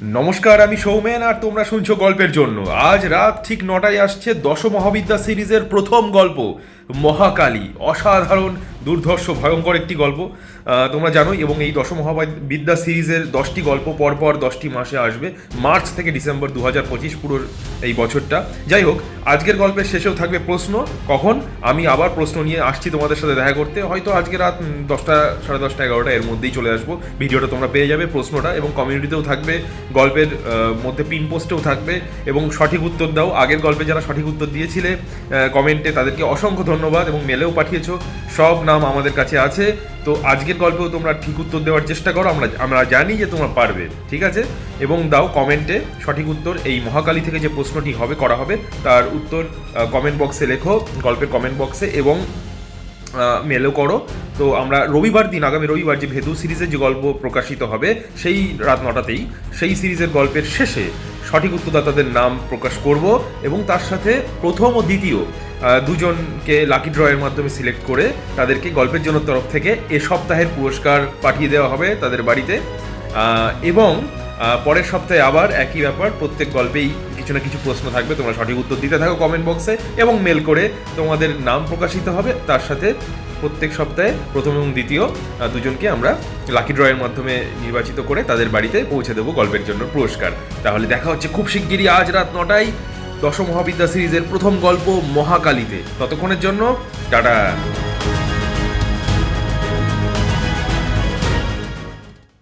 নমস্কার, আমি সৌমেন আর তোমরা শুনছো গল্পের জন্য। আজ রাত ঠিক নটায় আসছে দশ মহাবিদ্যা সিরিজের প্রথম গল্প, মহাকালী, অসাধারণ দুর্ধর্ষ, ভয়ঙ্কর একটি গল্প তোমরা জানোই, এবং এই দশ বিদ্যা সিরিজের দশটি গল্প পরপর দশটি মাসে আসবে। মার্চ থেকে ডিসেম্বর দু হাজার পঁচিশ পুরো এই বছরটা। যাই হোক, আজকের গল্পের শেষেও থাকবে প্রশ্ন, কখন? আমি আবার প্রশ্ন নিয়ে আসছি তোমাদের সাথে দেখা করতে। হয়তো আজকে রাত দশটা, সাড়ে দশটা, এগারোটা, এর মধ্যেই চলে আসব। ভিডিওটা তোমরা পেয়ে যাবে প্রশ্নটা, এবং কমিউনিটিতেও থাকবে, গল্পের মধ্যে পিন পোস্টেও থাকবে, এবং সঠিক উত্তর দাও। আগের গল্পে যারা সঠিক উত্তর দিয়েছিলে কমেন্টে তাদেরকে অসংখ্য ধন্যবাদ, এবং মেলেও পাঠিয়েছো। সব নাম আমাদের কাছে আছে। তো আজকের গল্পেও তোমরা ঠিক উত্তর দেওয়ার চেষ্টা করো। আমরা আমরা জানি যে তোমরা পারবে, ঠিক আছে? এবং দাও কমেন্টে সঠিক উত্তর। এই মহাকালী থেকে যে প্রশ্নটি হবে, করা হবে, তার উত্তর কমেন্ট বক্সে লেখো, গল্পের কমেন্ট বক্সে এবং মেলও করো। তো আমরা রবিবার দিন, আগামী রবিবার যে ভেদু সিরিজের যে গল্প প্রকাশিত হবে, সেই রাত নটাতেই, সেই সিরিজের গল্পের শেষে সঠিক উত্তরদাতাদের নাম প্রকাশ করব এবং তার সাথে প্রথম ও দ্বিতীয় দুজনকে লাকি ড্রয়ের মাধ্যমে সিলেক্ট করে তাদেরকে গল্পের জন্য তরফ থেকে এ সপ্তাহের পুরস্কার পাঠিয়ে দেওয়া হবে তাদের বাড়িতে। এবং পরের সপ্তাহে আবার একই ব্যাপার, প্রত্যেক গল্পেই কিছু না কিছু প্রশ্ন থাকবে, তোমরা সঠিক উত্তর দিতে থাকো কমেন্ট বক্সে এবং মেল করে তোমাদের নাম প্রকাশিত হবে, তার সাথে প্রত্যেক সপ্তাহে প্রথম এবং দ্বিতীয় দুজনকে আমরা লাকি ড্রয়ের মাধ্যমে নির্বাচিত করে তাদের বাড়িতে পৌঁছে দেবো গল্পের জন্য পুরস্কার। তাহলে দেখা হচ্ছে খুব শিগগিরই আজ রাত নটায় দশম মহাবিদ্যা সিরিজের প্রথম গল্প মহাকালীতে। ততক্ষণের জন্য, টাটা!